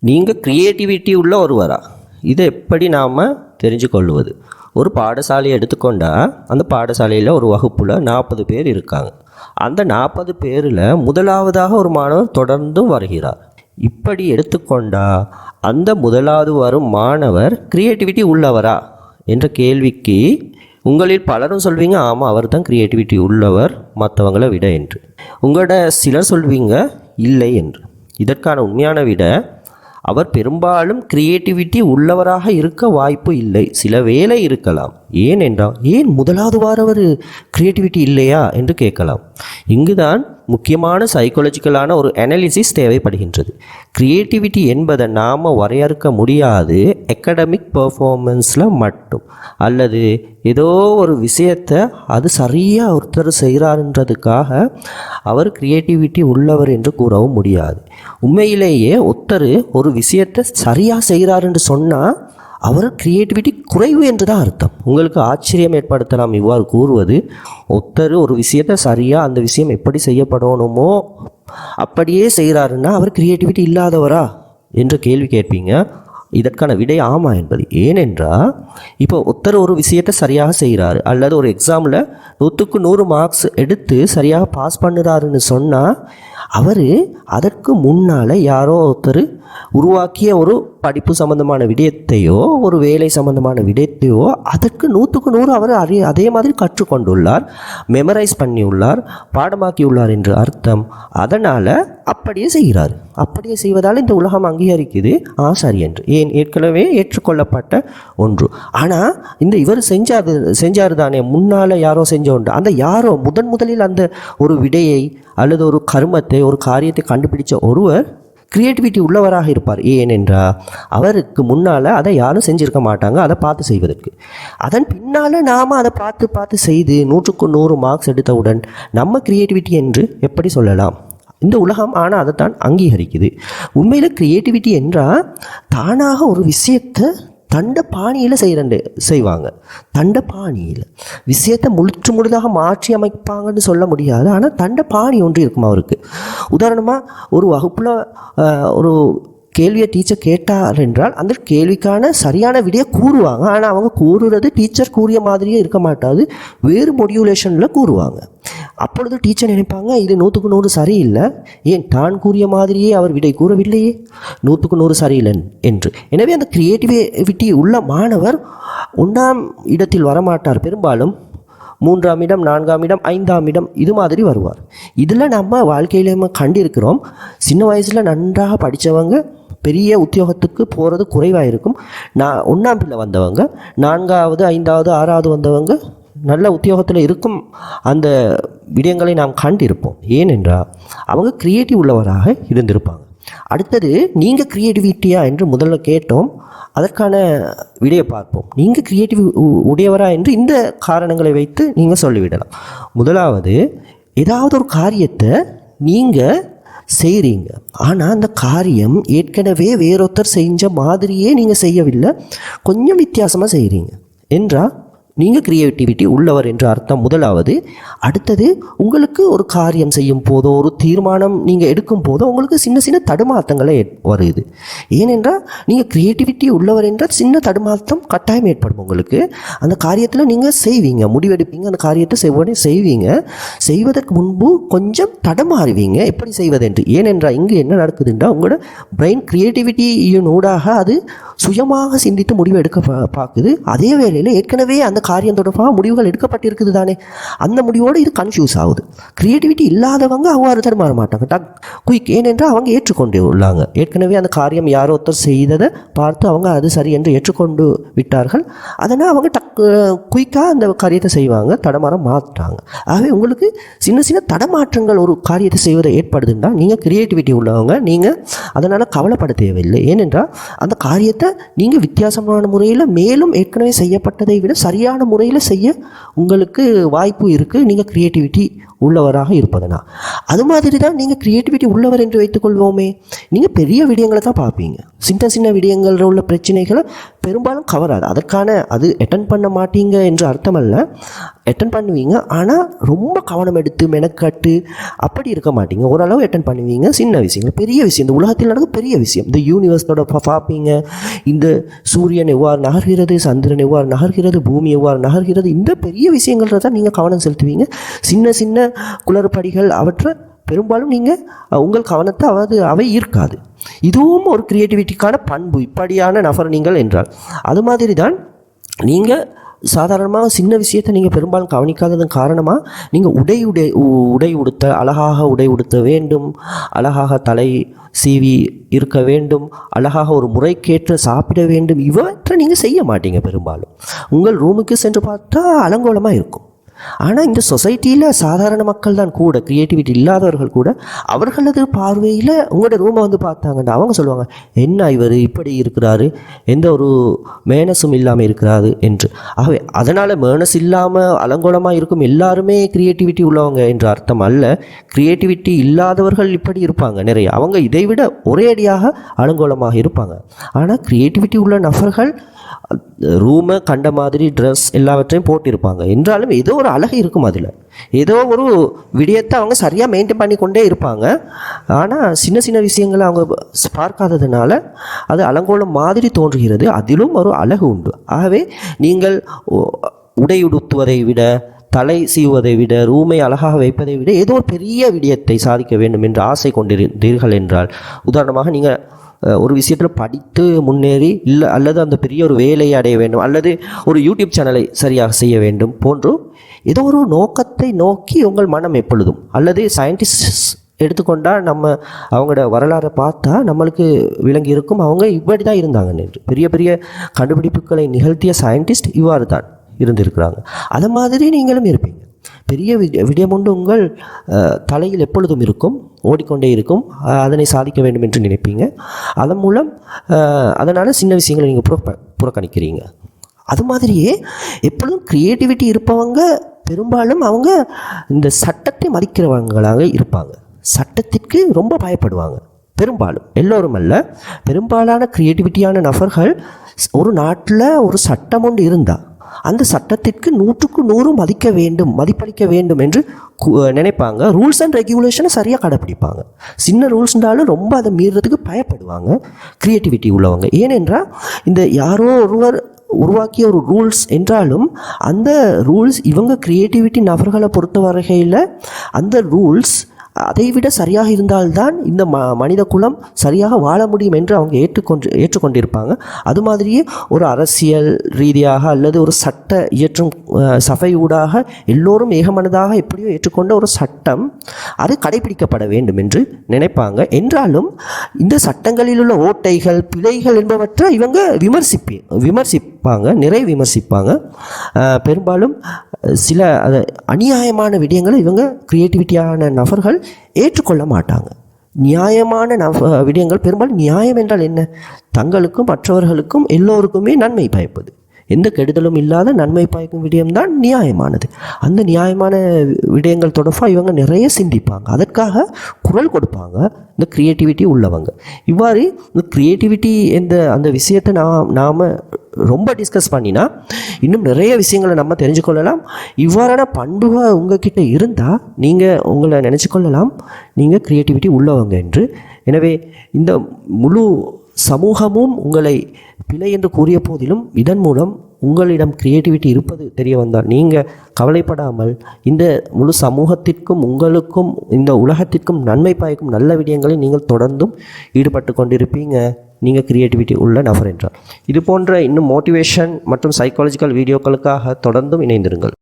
நீங்கள் க்ரியேட்டிவிட்டி உள்ள ஒருவரா? இதை எப்படி நாம் தெரிஞ்சு கொள்வது ஒரு பாடசாலையை எடுத்துக்கொண்டால் அந்த பாடசாலையில் ஒரு வகுப்பில் நாற்பது பேர் இருக்காங்க. அந்த நாற்பது பேரில் முதலாவதாக ஒரு மாணவர் தொடர்ந்தும் வருகிறார். இப்படி எடுத்துக்கொண்டா அந்த முதலாவது வரும் மாணவர் க்ரியேட்டிவிட்டி உள்ளவரா? என்ற கேள்விக்கு உங்களில் பலரும் சொல்வீங்க ஆமாம் அவர் தான் க்ரியேட்டிவிட்டி உள்ளவர் மற்றவங்களை விட என்று. உங்களோட சிலர் சொல்வீங்க இல்லை என்று. இதற்கான உண்மையான விட அவர் பெரும்பாலும் கிரியேட்டிவிட்டி உள்ளவராக இருக்க வாய்ப்பு இல்லை. சில வேளை இருக்கலாம். ஏன் என்றால் ஏன் முதலாவது வாரவர் கிரியேட்டிவிட்டி இல்லையா என்று கேட்கலாம். இங்குதான் முக்கியமான சைக்காலஜிக்கலான ஒரு அனாலிசிஸ் தேவைப்படுகின்றது. கிரியேட்டிவிட்டி என்பதை நாம் வரையறுக்க முடியாது அகடமிக் பர்ஃபார்மன்ஸில் மட்டும். அல்லது ஏதோ ஒரு விஷயத்தை அது சரியாக ஒருத்தர் செய்கிறாருன்றதுக்காக அவர் கிரியேட்டிவிட்டி உள்ளவர் என்று கூறவும் முடியாது. உண்மையிலேயே ஒருத்தர் ஒரு விஷயத்தை சரியாக செய்கிறாருன்னு சொன்னால் அவர் கிரியேட்டிவிட்டி குறைவு என்று தான் அர்த்தம். உங்களுக்கு ஆச்சரியம் ஏற்படுத்தலாம் இவ்வாறு கூறுவது ஒருத்தர் ஒரு விஷயத்தை சரியாக அந்த விஷயம் எப்படி செய்யப்படணுமோ அப்படியே செய்கிறாருன்னா அவர் கிரியேட்டிவிட்டி இல்லாதவரா என்று கேள்வி கேட்பீங்க. இதற்கான விடை ஆமா என்பது. ஏனென்றால் இப்போ ஒருத்தர் ஒரு விஷயத்தை சரியாக செய்கிறாரு அல்லது ஒரு எக்ஸாமில் நூற்றுக்கு நூறு மார்க்ஸ் எடுத்து சரியாக பாஸ் பண்ணுறாருன்னு சொன்னால் அவர் அதற்கு முன்னால் யாரோ ஒருத்தர் உருவாக்கிய ஒரு படிப்பு சம்பந்தமான விடயத்தையோ ஒரு வேலை சம்பந்தமான விடயத்தையோ அதற்கு நூற்றுக்கு நூறு அவர் அறி அதே மாதிரி கற்றுக்கொண்டுள்ளார் மெமரைஸ் பண்ணியுள்ளார் பாடமாக்கியுள்ளார் என்று அர்த்தம். அதனால் அப்படியே செய்கிறார். அப்படியே செய்வதால் இந்த உலகம் அங்கீகரிக்குது ஆ சரி என்று. ஏன்? ஏற்கனவே ஏற்றுக்கொள்ளப்பட்ட ஒன்று. ஆனால் இந்த இவர் செஞ்சார் செஞ்சார் தானே முன்னால் யாரோ செஞ்ச ஒன்று. அந்த யாரோ முதன் முதலில் அந்த ஒரு விடையை அல்லது ஒரு கருமத்தை ஒரு காரியத்தை கண்டுபிடிச்ச ஒருவர் கிரியேட்டிவிட்டி உள்ளவராக இருப்பார். ஏனென்றால் அவருக்கு முன்னால் அதை யாரும் செஞ்சிருக்க மாட்டாங்க. அதை பார்த்து செய்வதற்கு. அதன் பின்னால் நாம் அதை பார்த்து பார்த்து செய்து நூற்றுக்கு நூறு மார்க்ஸ் எடுத்தவுடன் நம்ம கிரியேட்டிவிட்டி என்று எப்படி சொல்லலாம்? இந்த உலகம் ஆனால் அதைத்தான் அங்கீகரிக்குது. உண்மையில் கிரியேட்டிவிட்டி என்றால் தானாக ஒரு விஷயத்தை தண்ட பாணியில் செய்கிறண்டு செய்வாங்க. தண்ட பாணியில். விஷயத்தை முழுற்று முழுதாக மாற்றி அமைப்பாங்கன்னு சொல்ல முடியாது. ஆனால் தண்ட பாணி ஒன்று இருக்கும் அவருக்கு. உதாரணமாக ஒரு வகுப்பில் ஒரு கேள்வியை டீச்சர் கேட்டார் என்றால் அந்த கேள்விக்கான சரியான விடையை கூறுவாங்க. ஆனால் அவங்க கூறுறது டீச்சர் கூறிய மாதிரியே இருக்க மாட்டாது. வேறு மொடியூலேஷனில் கூறுவாங்க. அப்பொழுது டீச்சர் நினைப்பாங்க இது நூற்றுக்கு நூறு சரியில்லை. ஏன் தான் கூறிய மாதிரியே அவர் விடை கூறவில்லையே? நூற்றுக்கு நூறு சரியில்லை என்று. எனவே அந்த கிரியேட்டிவிட்டி உள்ள மாணவர் ஒன்றாம் இடத்தில் வரமாட்டார். பெரும்பாலும் மூன்றாம் இடம் நான்காம் இடம் ஐந்தாம் இடம் இது மாதிரி வருவார். இதில் நம்ம வாழ்க்கையில நம்ம கண்டிருக்கிறோம் சின்ன வயசில் நன்றாக படித்தவங்க பெரிய உத்தியோகத்துக்கு போகிறது குறைவாக இருக்கும் நான் ஒன்றாம் பிள்ளை வந்தவங்க நான்காவது ஐந்தாவது ஆறாவது வந்தவங்க நல்ல உத்தியோகத்தில் இருக்கும் அந்த விடயங்களை நாம் கண்டிருப்போம். ஏனென்றால் அவங்க கிரியேட்டிவ் உள்ளவராக இருந்திருப்பாங்க. அடுத்தது நீங்கள் க்ரியேட்டிவிட்டியா என்று முதல்ல கேட்டோம். அதற்கான விடையை பார்ப்போம். நீங்கள் க்ரியேட்டிவ் உடையவரா என்று இந்த காரணங்களை வைத்து நீங்கள் சொல்லிவிடலாம். முதலாவது ஏதாவது ஒரு காரியத்தை நீங்கள் செய்கிறீங்க ஆனால் அந்த காரியம் ஏற்கனவே வேறொருத்தர் செஞ்ச மாதிரியே நீங்கள் செய்யவில்லை. கொஞ்சம் வித்தியாசமாக செய்கிறீங்க என்றால் நீங்கள் கிரியேட்டிவிட்டி உள்ளவர் என்ற அர்த்தம். முதலாவது அடுத்தது உங்களுக்கு ஒரு காரியம் செய்யும் போதோ ஒரு தீர்மானம் நீங்கள் எடுக்கும் போதோ உங்களுக்கு சின்ன சின்ன தடுமாற்றங்களை வருது. ஏனென்றால் நீங்கள் க்ரியேட்டிவிட்டி உள்ளவர் என்றால் சின்ன தடுமாற்றம் கட்டாயம் ஏற்படும் உங்களுக்கு. அந்த காரியத்தில் நீங்கள் செய்வீங்க முடிவெடுப்பீங்க அந்த காரியத்தை செவ்வனே செய்வீங்க. செய்வதற்கு முன்பு கொஞ்சம் தடமாறுவீங்க. எப்படி செய்வது என்று ஏனென்றால் இங்கு என்ன நடக்குதுன்றா உங்களோட பிரெயின் கிரியேட்டிவிட்டியின் ஊடாக அது சுயமாக சிந்தித்து முடிவு எடுக்க பா- பார்க்குது. அதே வேளையில் ஏற்கனவே அந்த காரியம் தொடர்பாக முடிவுகள் எடுக்கப்பட்டிருக்குது தானே? அந்த முடிவோடு இது கன்ஃபியூஸ் ஆகுது. கிரியேட்டிவிட்டி இல்லாதவங்க அவ்வாறு தருமாற மாட்டாங்க. டக் குயிக். ஏனென்றால் அவங்க ஏற்றுக்கொண்டு உள்ளாங்க. ஏற்கனவே அந்த காரியம் யாரோ ஒருத்தர் செய்ததை பார்த்து அவங்க அது சரி என்று ஏற்றுக்கொண்டு விட்டார்கள். அதனால் அவங்க டக்கு குயிக்காக அந்த காரியத்தை செய்வாங்க. தடமாற மாற்றாங்க. ஆகவே உங்களுக்கு சின்ன சின்ன தடமாற்றங்கள் ஒரு காரியத்தை செய்வதை ஏற்படுதுன்னா நீங்கள் கிரியேட்டிவிட்டி உள்ளவங்க நீங்கள் அதனால் கவலைப்பட தேவையில்லை. ஏனென்றால் அந்த காரியத்தை நீங்கள் வித்தியாசமான முறையில் மேலும் ஏற்கனவே செய்யப்பட்டதை விட சரியான முறையில் செய்ய உங்களுக்கு வாய்ப்பு இருக்குது நீங்கள் கிரியேட்டிவிட்டி உள்ளவராக இருப்பதுனா? அது மாதிரி தான் நீங்கள் க்ரியேட்டிவிட்டி உள்ளவர் என்று வைத்துக்கொள்வோமே. நீங்கள் பெரிய விடயங்களை தான் பார்ப்பீங்க. சின்ன சின்ன விடயங்களில் உள்ள பிரச்சனைகளை பெரும்பாலும் கவராது. அதற்கான அது அட்டன் பண்ண மாட்டீங்க என்று அர்த்தமல்ல. அட்டன் பண்ணுவீங்க. ஆனால் ரொம்ப கவனம் எடுத்து மெனக்கட்டு அப்படி இருக்க மாட்டீங்க. ஓரளவு அட்டன் பண்ணுவீங்க. சின்ன விஷயங்கள் பெரிய விஷயம். இந்த உலகத்தில் நடக்கும் பெரிய விஷயம். இந்த யூனிவர்ஸோட பார்ப்பீங்க. இந்த சூரியன் எவ்வாறு நகர்கிறது சந்திரன் எவ்வாறு நகர்கிறது பூமி எவ்வாறு நகர்கிறது இந்த பெரிய விஷயங்கள்ல தான் நீங்கள் கவனம் செலுத்துவீங்க. சின்ன சின்ன குளறுபடிகள் அவற்றை பெரும்பாலும் நீங்கள் உங்கள் கவனத்தை அவது அவை ஈர்க்காது. இதுவும் ஒரு கிரியேட்டிவிட்டிக்கான பண்பு. இப்படியான நபர் நீங்கள் என்றால். அது மாதிரி தான் நீங்கள் சாதாரணமாக சின்ன விஷயத்தை நீங்கள் பெரும்பாலும் கவனிக்காததன் காரணமாக நீங்கள் உடை உடை உ- உடை உடுத்த அழகாக உடை உடுத்த வேண்டும். அழகாக தலை சீவி இருக்க வேண்டும். அழகாக ஒரு முறைக்கேற்ற சாப்பிட வேண்டும். இவற்றை நீங்கள் செய்ய மாட்டீங்க பெரும்பாலும். உங்கள் ரூமுக்கு சென்று பார்த்தா அலங்கோலமாக இருக்கும். ஆனால் இந்த சொசைட்டியில் சாதாரண மக்கள் தான் கூட க்ரியேட்டிவிட்டி இல்லாதவர்கள் கூட அவர்களது பார்வையில் உங்களோட ரூமை வந்து பார்த்தாங்கன்னா அவங்க சொல்லுவாங்க என்ன இவர் இப்படி இருக்கிறாரு? எந்த ஒரு மேனஸும் இல்லாமல் இருக்கிறாரு? என்று. ஆகவே அதனால் மேனஸ் இல்லாமல் அலங்கோலமாக இருக்கும் எல்லாருமே க்ரியேட்டிவிட்டி உள்ளவங்க என்ற அர்த்தம் அல்ல. க்ரியேட்டிவிட்டி இல்லாதவர்கள் இப்படி இருப்பாங்க நிறைய. அவங்க இதைவிட ஒரே அடியாக அலங்கோலமாக இருப்பாங்க. ஆனால் க்ரியேட்டிவிட்டி உள்ள நபர்கள் ரூமை கண்ட மாதிரி ட்ரெஸ் எல்லாவற்றையும் போட்டிருப்பாங்க. என்றாலும் ஏதோ ஒரு அழகு இருக்கும் அதில். ஏதோ ஒரு விடயத்தை அவங்க சரியாக மெயின்டைன் பண்ணி கொண்டே இருப்பாங்க. ஆனால் சின்ன சின்ன விஷயங்களை அவங்க ஸ் பார்க்காததுனால அது அலங்கோலம் மாதிரி தோன்றுகிறது. அதிலும் ஒரு அழகு உண்டு. ஆகவே நீங்கள் உடையுடுத்துவதை விட தலை சீவுவதை விட ரூமை அழகாக வைப்பதை விட ஏதோ ஒரு பெரிய விடயத்தை சாதிக்க வேண்டும் என்று ஆசை கொண்டிருந்தீர்கள் என்றால் உதாரணமாக நீங்கள் ஒரு விஷயத்தில் படித்து முன்னேறி இல்லை அல்லது அந்த பெரிய ஒரு வேலையை அடைய வேண்டும் அல்லது ஒரு யூடியூப் சேனலை சரியாக செய்ய வேண்டும் போன்றும் ஏதோ ஒரு நோக்கத்தை நோக்கி உங்கள் மனம் எப்பொழுதும் அல்லது சயின்டிஸ்ட் எடுத்துக்கொண்டால் நம்ம அவங்களோட வரலாறை பார்த்தா நம்மளுக்கு விளங்கி இருக்கும். அவங்க இப்படி தான் இருந்தாங்க என்று பெரிய பெரிய கண்டுபிடிப்புகளை நிகழ்த்திய சயின்டிஸ்ட் இவ்வாறு தான் இருந்திருக்கிறாங்க. அதை மாதிரி நீங்களும் இருப்பீங்க. பெரிய விட- விடயம் ஒன்று உங்கள் தலையில் எப்பொழுதும் இருக்கும் ஓடிக்கொண்டே இருக்கும். அதனை சாதிக்க வேண்டும் என்று நினைப்பீங்க. அதன் மூலம் அதனால் சின்ன விஷயங்களை நீங்கள் புற புறக்கணிக்கிறீங்க. அது மாதிரியே எப்பொழுதும் க்ரியேட்டிவிட்டி இருப்பவங்க பெரும்பாலும் அவங்க இந்த சட்டத்தை மதிக்கிறவங்களாக இருப்பாங்க. சட்டத்திற்கு ரொம்ப பயப்படுவாங்க. பெரும்பாலும் எல்லோரும் அல்ல. பெரும்பாலான க்ரியேட்டிவிட்டியான நபர்கள் ஒரு நாட்டில் ஒரு சட்டம் ஒன்று இருந்தால் அந்த சட்டத்திற்கு நூற்றுக்கு நூறு மதிக்க வேண்டும் மதிப்பளிக்க வேண்டும் என்று நினைப்பாங்க. ரூல்ஸ் அண்ட் ரெகுலேஷனை சரியாக கடைப்பிடிப்பாங்க. சின்ன ரூல்ஸ்னாலும் ரொம்ப அதை மீறுறதுக்கு பயப்படுவாங்க க்ரியேட்டிவிட்டி உள்ளவங்க. ஏனென்றால் இந்த யாரோ ஒருவர் உருவாக்கிய ஒரு ரூல்ஸ் என்றாலும் அந்த ரூல்ஸ் இவங்க க்ரியேட்டிவிட்டி நபர்களை பொறுத்த வரையில் அந்த ரூல்ஸ் அதைவிட சரியாக இருந்தால்தான் இந்த ம மனித குலம் சரியாக வாழ முடியும் என்று அவங்க ஏற்றுக்கொண்டு ஏற்றுக்கொண்டிருப்பாங்க. அது மாதிரியே ஒரு அரசியல் ரீதியாக அல்லது ஒரு சட்ட இயற்றும் சபை ஊடாக எல்லோரும் ஏகமனதாக எப்படியோ ஏற்றுக்கொண்ட ஒரு சட்டம் அது கடைபிடிக்கப்பட வேண்டும் என்று நினைப்பாங்க. என்றாலும் இந்த சட்டங்களில் உள்ள ஓட்டைகள் பிழைகள் என்பவற்றை இவங்க விமர்சிப்பி விமர்சிப்பாங்க நிறைய விமர்சிப்பாங்க. பெரும்பாலும் சில அநியாயமான விடயங்களை இவங்க க்ரியேட்டிவிட்டியான நபர்கள் ஏற்றுக்கொள்ள மாட்டாங்க. நியாயமான நவ விடயங்கள் பெரும்பாலும் நியாயம் என்றால் என்ன? தங்களுக்கும் மற்றவர்களுக்கும் எல்லோருக்குமே நன்மை பயப்பது. எந்த கெடுதலும் இல்லாத நன்மை பயக்கும் விடயம்தான் நியாயமானது. அந்த நியாயமான விடயங்கள் தொடர்பாக இவங்க நிறைய சிந்திப்பாங்க. அதற்காக குரல் கொடுப்பாங்க. இந்த க்ரியேட்டிவிட்டி உள்ளவங்க. இவ்வாறு இந்த க்ரியேட்டிவிட்டி என்ற அந்த விஷயத்தை நாம் நாம் ரொம்ப டிஸ்கஸ் பண்ணினா இன்னும் நிறைய விஷயங்களை நம்ம தெரிஞ்சுக்கொள்ளலாம். இவ்வாறான பண்புகள் உங்ககிட்ட இருந்தால் நீங்கள் உங்களை நினச்சி கொள்ளலாம் நீங்கள் க்ரியேட்டிவிட்டி உள்ளவங்க என்று. எனவே இந்த முழு சமூகமும் உங்களை பிழை என்று கூறிய போதிலும் இதன் மூலம் உங்களிடம் கிரியேட்டிவிட்டி இருப்பது தெரிய வந்தால் நீங்கள் கவலைப்படாமல் இந்த முழு சமூகத்திற்கும் உங்களுக்கும் இந்த உலகத்திற்கும் நன்மை பாய்க்கும் நல்ல விடயங்களில் நீங்கள் தொடர்ந்தும் ஈடுபட்டு கொண்டிருப்பீங்க. நீங்கள் கிரியேட்டிவிட்டி உள்ள நபர் என்றார் இது போன்ற இன்னும் மோட்டிவேஷன் மற்றும் சைக்காலஜிக்கல் வீடியோக்களுக்காக தொடர்ந்தும் இணைந்திருங்கள்.